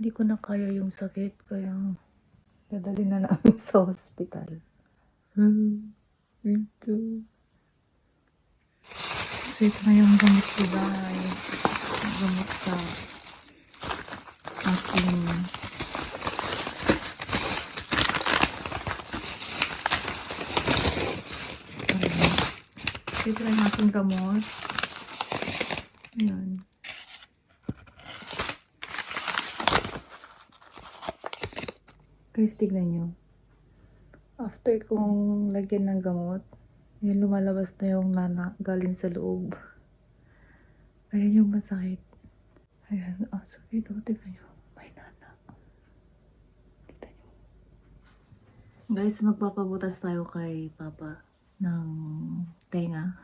Hindi ko na kaya yung sakit, kaya dadali na namin sa hospital. Hmm, ito. So, ito na yung gamot ko, guys. Gamot sa aking. Ito na yung aking gamot. Ayan. Guys, tignan nyo. After kong lagyan ng gamot, yun lumalabas na yung nana galing sa loob. Ayan yung masakit. Ayan, ah, sakit. O, tignan nyo. May nana. Tignan nyo. Guys, magpapabutas tayo kay Papa ng tenga.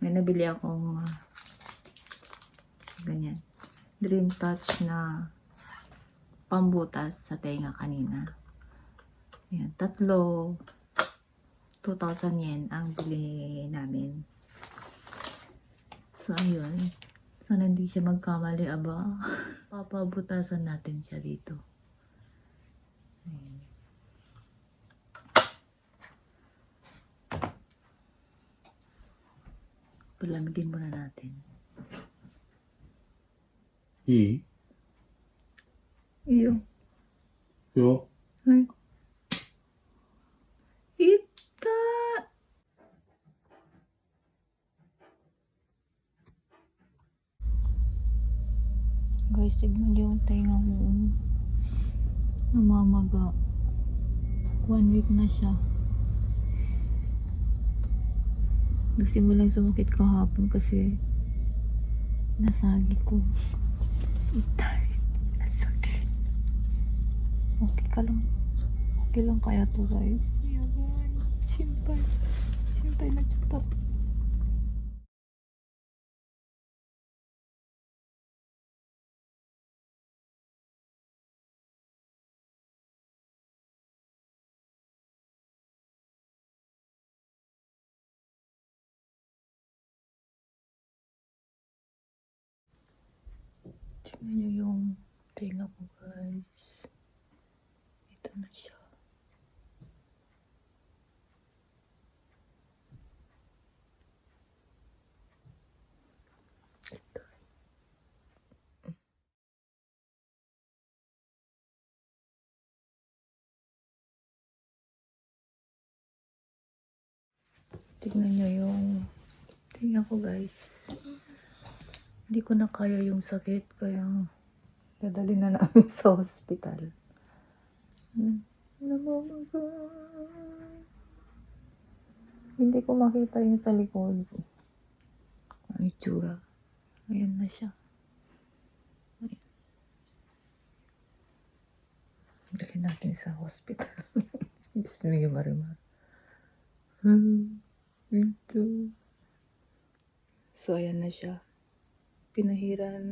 May nabili akong ah, ganyan. Dream Touch na pambutas sa tenga kanina. Ayan, tatlo 2,000 yen ang bili namin. So, ayun. Sana hindi siya magkamali, aba. Papabutasan natin siya dito. Ayan. Palamigin muna natin. いい Iyo. よ。Ay. Ita! Guys, tignan niyo yung tenga mo. Namamaga. One week na siya. Nagsimulang sumakit kahapon kasi nasagi ko. Itay. Okay ka lang. Okay lang kaya to guys. Simpay. Simpay na siya Tingnan niyo yung tenga ko. Ito na siya. Niyo yung tenga ko guys. Hindi ko na kaya yung sakit, kaya dadali na namin sa hospital. Hindi ko makita yung sa likod. Ang itsura. Ayan na siya. Ayan. Dali natin sa hospital. Bismillah marima. Hmm. Ito. So, ayan na siya. Pinahiran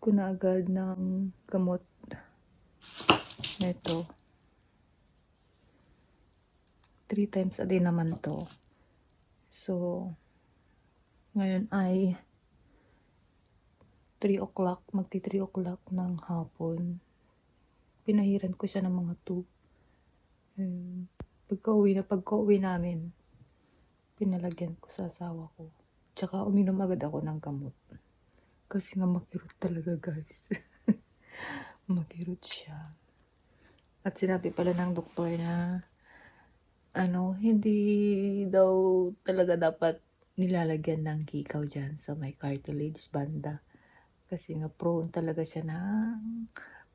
ko na agad ng gamot. Ito. 3 times a day naman to. So, ngayon ay 3 o'clock, magti 3 o'clock ng hapon. Pinahiran ko siya ng mga 2. Um, pagka-uwi na pagka-uwi namin, pinalagyan ko sa asawa ko. Tsaka uminom agad ako ng gamot. Kasi nga makirot talaga guys. makirot siya. At sinabi pala ng doktor na ano, hindi daw talaga dapat nilalagyan ng hikaw dyan sa may cartilage banda. Kasi nga prone talaga siya na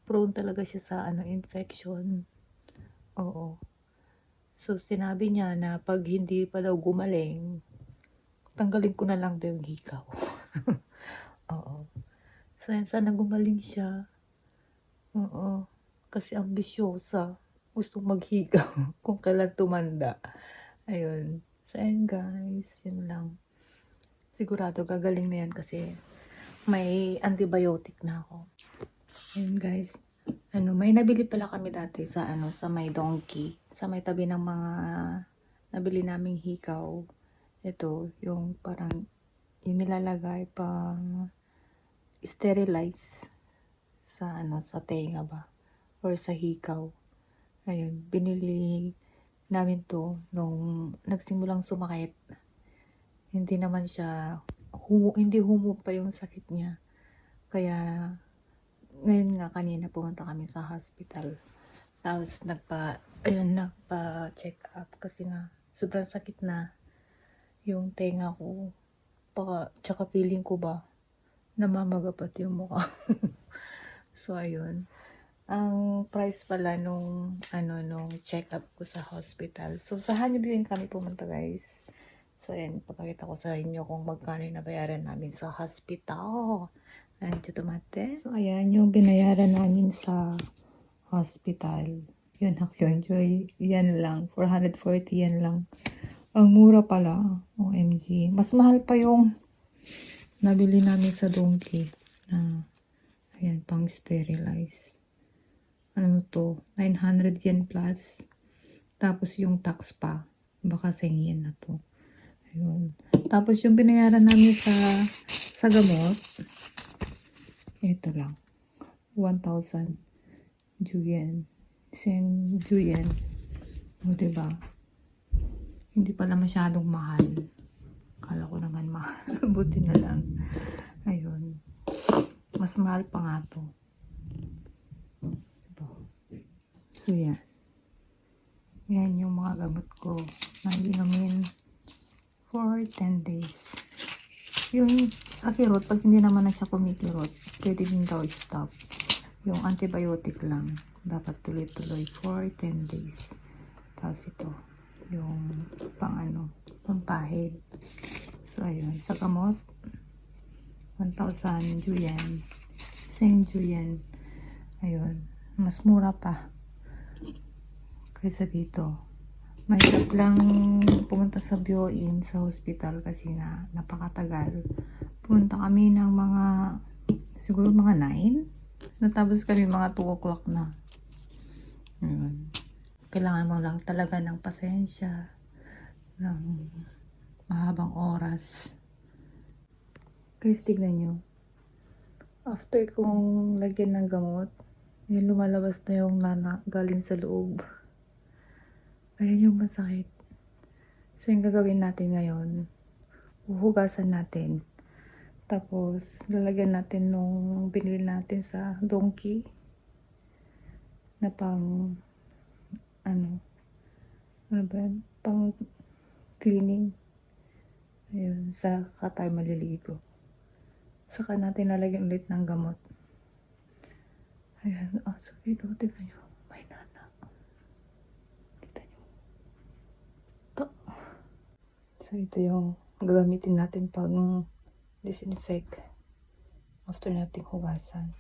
prone talaga siya sa ano infection. Oo. So sinabi niya na pag hindi pa daw gumaling, tanggalin ko na lang daw yung hikaw. Oo. So, yan, sana gumaling siya. Oo. Kasi ambisyosa. Gustong maghigaw kung kailan tumanda. Ayun. So, ayun guys. Yun lang. Sigurado gagaling na yan kasi may antibiotic na ako. Ayun guys. Ano, may nabili pala kami dati sa ano, sa may donkey. Sa may tabi ng mga nabili naming hikaw. Ito, yung parang yung nilalagay pang sterilize. sa ano sa tenga ba or sa hikaw. Ayun, binili namin to nung nagsimulang sumakit. Hindi naman siya humu, hindi humu pa yung sakit niya. Kaya ngayon nga kanina pumunta kami sa hospital. Tapos nagpa ayun nagpa check up kasi nga sobrang sakit na yung tenga ko. Baka, tsaka feeling ko ba namamagapat yung mukha. so ayun ang price pala nung ano nung check-up ko sa hospital. So sa Hanyo kami pumunta guys. So ayan, papakita ko sa inyo kung magkano yung nabayaran namin sa hospital. Ayan, tutumate. So ayan, yung binayaran namin sa hospital. Yun, hak yun, Joy. Yan lang. 440 yan lang. Ang mura pala. OMG. Mas mahal pa yung nabili namin sa Donkey na ayan, pang sterilize ano to, 900 yen plus. Tapos yung tax pa, baka 100 yen na to. Ayun. Tapos yung binayaran namin sa sa gamot, ito lang. 1,000 juyen. Sen juyen. O, diba? Hindi pala masyadong mahal. Kala ko naman mahal. Buti na lang. Ayun. Mas mahal pa nga to. So, yan. Yan yung mga gamot ko na inumin for 10 days. Yung sa kirot, pag hindi naman na siya kumikirot, pwede din daw stop. Yung antibiotic lang, dapat tuloy-tuloy for 10 days. Tapos ito, yung pang ano, pampahid. So, ayun, sa gamot, 1,000 juyen. Same juyen. Ayun, mas mura pa kaysa dito. Mahirap lang pumunta sa Bioin sa hospital kasi nga napakatagal. Pumunta kami ng mga siguro mga 9. Natapos kami mga 2 o'clock na. Ayun. Kailangan mo lang talaga ng pasensya, ng mahabang oras. Guys, tignan nyo. After kong lagyan ng gamot, yun lumalabas na yung nana galing sa loob. Ayan yung masakit. So, yung gagawin natin ngayon, uhugasan natin. Tapos, lalagyan natin nung binili natin sa donkey na pang ano ano ba yun? Pang cleaning. Ayun, saka tayo maliligo. Saka natin lalagyan ulit ng gamot. Ayan, ah, sakit. O, tignan nyo. May nana. Kita nyo. Ito. So, ito yung gagamitin natin pag disinfect after nating hugasan.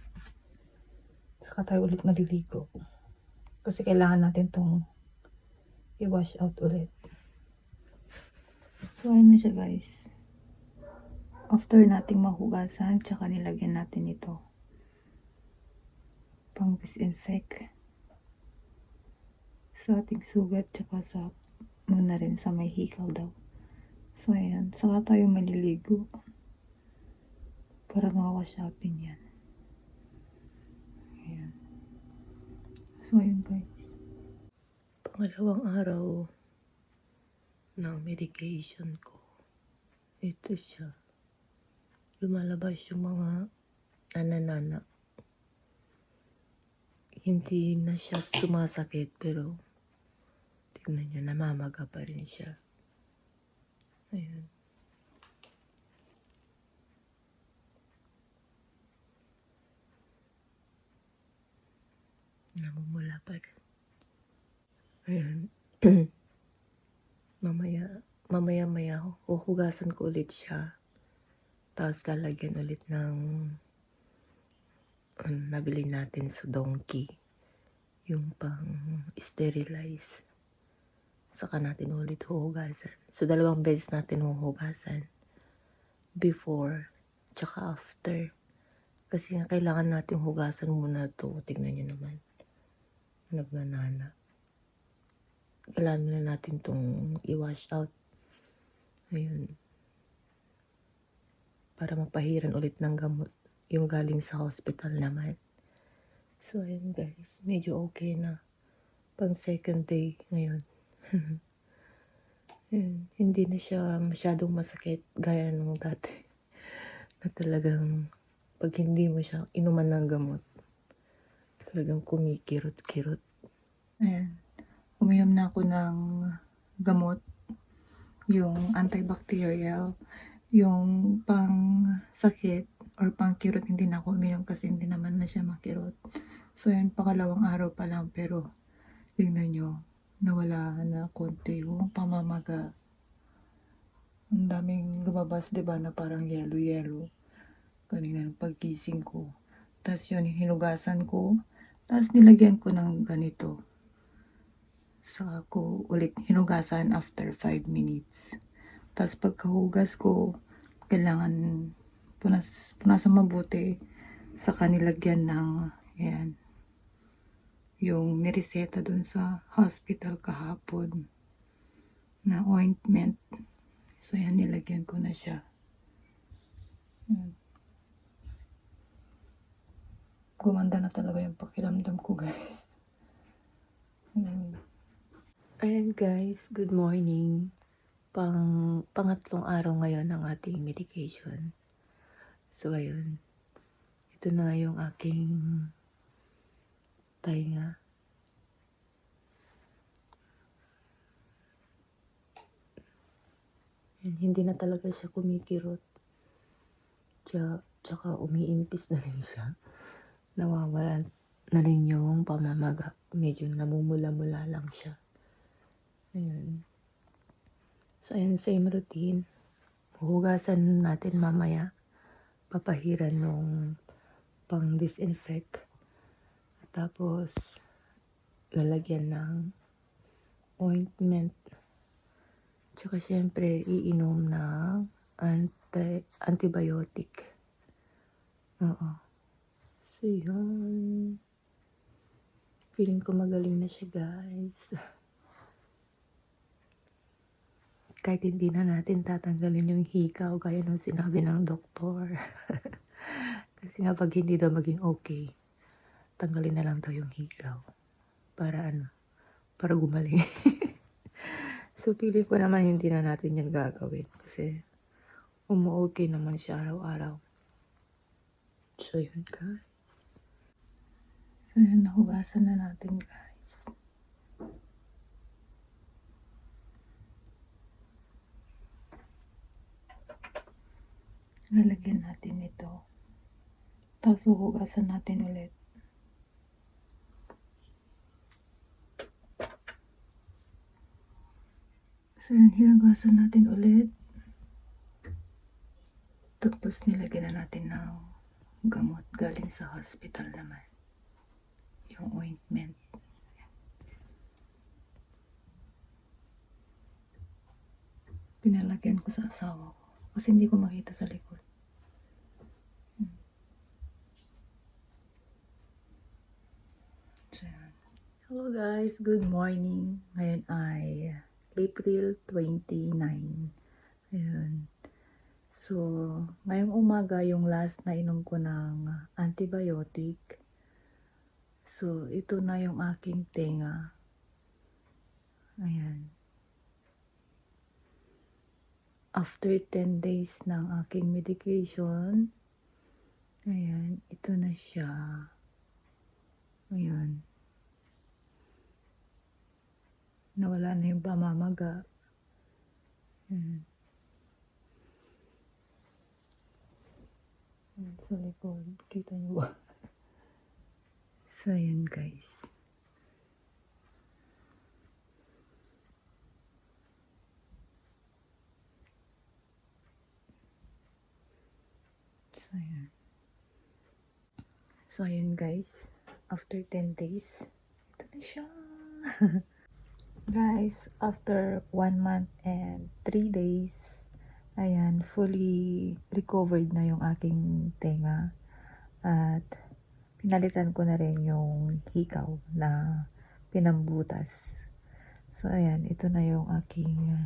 Saka tayo ulit maliligo. Kasi kailangan natin tong i-wash out ulit. So, ayun na siya guys. After nating mahugasan, tsaka nilagyan natin ito pang disinfect sa ating sugat tsaka sa muna rin sa may hikaw daw. So, ayan. Saka tayo maliligo para mawash upin yan. Ayan. So, ayun guys. Pangalawang araw ng medication ko. Ito siya. Lumalabas yung mga nananana hindi na siya sumasakit pero tignan niyo namamaga pa rin siya. Ayun. Namumula pa rin. Ayun. mamaya, mamaya maya huhugasan ko ulit siya. Tapos lalagyan ulit ng ano, nabili natin sa donkey. Yung pang sterilize. Saka natin ulit huhugasan. So, dalawang beses natin huhugasan. Before, tsaka after. Kasi nga, kailangan natin hugasan muna to Tingnan nyo naman. Nagnanana. Kailangan muna natin tong i-wash out. Ayun. Para mapahiran ulit ng gamot yung galing sa hospital naman. So, ayan guys. Medyo okay na. Pang second day ngayon. Hindi na siya masyadong masakit gaya nung dati. Na talagang pag hindi mo siya inuman ng gamot, talagang kumikirot-kirot. Ayan. Uminom na ako ng gamot. Yung antibacterial. Yung pang sakit or pang kirot hindi na ako uminom kasi hindi naman na siya makirot. So yan, pakalawang araw pa lang pero tingnan nyo, nawala na konti yung pamamaga. Ang daming lumabas, di ba, na parang yellow-yellow. Kanina ng pagkising ko. Tapos yun, hinugasan ko. Tapos nilagyan ko ng ganito. Saka ko ulit hinugasan after 5 minutes. Tapos pagkahugas ko, kailangan punas, punasan mabuti. Saka nilagyan ng, yan, yung nireseta dun sa hospital kahapon na ointment. So, yan, nilagyan ko na siya. Yan. Gumanda na talaga yung pakiramdam ko, guys. Yan. Ayan, guys. Good morning. Pang pangatlong araw ngayon ng ating medication. So, ayun. Ito na yung aking tainga. Yan, hindi na talaga siya kumikirot. Tsaka, umiimpis na rin siya. Nawawala na rin yung pamamaga. Medyo namumula-mula lang siya. Ayan. So, ayan, same routine. Huhugasan natin mamaya. Papahiran nung pang disinfect. Tapos, lalagyan ng ointment. Tsaka syempre, iinom ng anti antibiotic. Oo. So, yun. Feeling ko magaling na siya, guys. Kahit hindi na natin tatanggalin yung hikaw, gaya nung sinabi ng doktor. Kasi nga pag hindi daw maging okay, tanggalin na lang daw yung hikaw. Para ano, para gumaling. so, pili ko naman hindi na natin yan gagawin. Kasi, umu-okay naman siya araw-araw. So, yun guys. So, yun, nahugasan na natin guys. Lalagyan natin ito. Tapos, huhugasan natin ulit. So, yun, hinagasan natin ulit. Tapos, nilagyan na natin ng gamot galing sa hospital naman. Yung ointment. Pinalagyan ko sa asawa ko. Kasi hindi ko makita sa likod. Hmm. Yan. Hello guys, good morning. Ngayon ay April 29. Ayun. So, ngayong umaga yung last na inom ko ng antibiotic. So, ito na yung aking tenga. Ayan. After 10 days ng aking medication, ayan, ito na siya. Ayan. Nawala na yung pamamaga. Ayan, sa likod. Kita niyo ba? So, ayan guys. So, ayan. So, ayan guys. After 10 days, ito na siya. guys, after 1 month and 3 days, ayan, fully recovered na yung aking tenga. At pinalitan ko na rin yung hikaw na pinambutas. So, ayan, ito na yung aking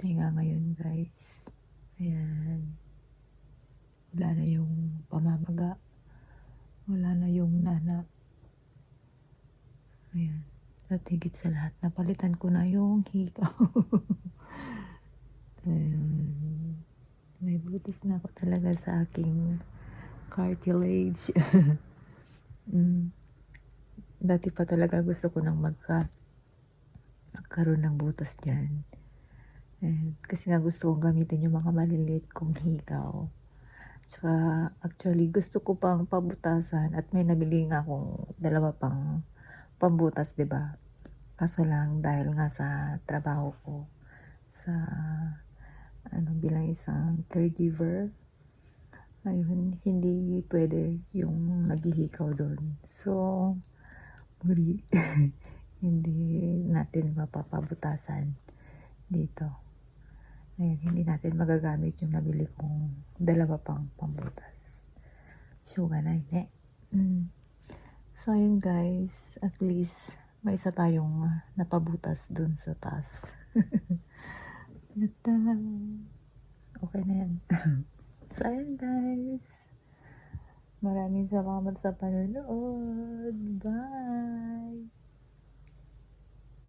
tenga ngayon, guys. Ayan. Wala na yung pamamaga. Wala na yung nana. At higit sa lahat, napalitan ko na yung hikaw. Ayun. may butas na ako talaga sa aking cartilage. mm. Dati pa talaga gusto ko nang magka magkaroon ng butas dyan. And, kasi nga gusto kong gamitin yung mga maliliit kong hikaw. Tsaka, actually, gusto ko pang pabutasan at may nabili nga akong dalawa pang pambutas, 'di ba? Kaso lang dahil nga sa trabaho ko sa ano bilang isang caregiver ayun hindi pwede yung naghihikaw doon. So muli hindi natin mapapabutasan dito. Ayun, hindi natin magagamit yung nabili kong dalawa pang pambutas. Suga na, hindi. Mm. So, ayun guys, at least may isa tayong napabutas dun sa taas. okay na yan. so, ayun guys. Maraming salamat sa panonood. Bye!